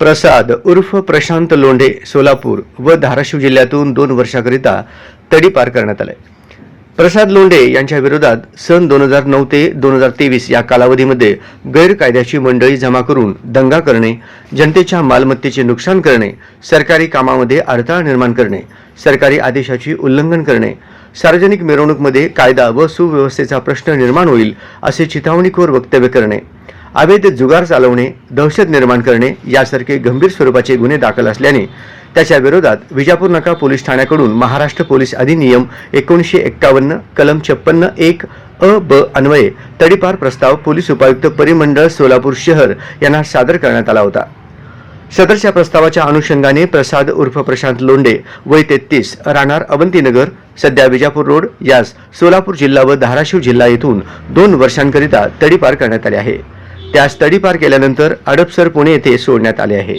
प्रसाद उर्फ प्रशांत लोंढे सोलापूर व धाराशिव जिल्ह्यातून दोन वर्षाकरिता तडीपार करण्यात आले प्रसाद लोंढे यांच्या विरोधात सन दोन हजार नऊ ते दोन हजार तेवीस या कालावधीमध्ये गैरकायद्याची मंडळी जमा करून दंगा करणे जनतेच्या मालमत्तेचे नुकसान करणे सरकारी कामामध्ये अडथळा निर्माण करणे सरकारी आदेशाची उल्लंघन करणे सार्वजनिक मिरवणूकमध्ये कायदा व सुव्यवस्थेचा प्रश्न निर्माण होईल असे चिथावणीखोर वक्तव्य करणे अवैध जुगार चालवणे दहशत निर्माण करणे यासारखे गंभीर स्वरूपाचे गुन्हे दाखल असल्याने त्याच्या विरोधात विजापूर नाका पोलीस ठाण्याकडून महाराष्ट्र पोलीस अधिनियम एकोणीसशे एक्कावन्न कलम छप्पन्न एक अ ब अन्वये तडीपार प्रस्ताव पोलीस उपायुक्त परिमंडळ सोलापूर शहर यांना सादर करण्यात आला होता. सदरच्या प्रस्तावाच्या अनुषंगाने प्रसाद उर्फ प्रशांत लोंडे वय तेहतीस राहणार अवंतीनगर सध्या विजापूर रोड यास सोलापूर जिल्हा व धाराशिव जिल्हा येथून दोन वर्षांकरिता तडीपार करण्यात आले आहे. त्यास तडीपार केल्यानंतर अडपसर पुणे येथे सोडण्यात आले आहे.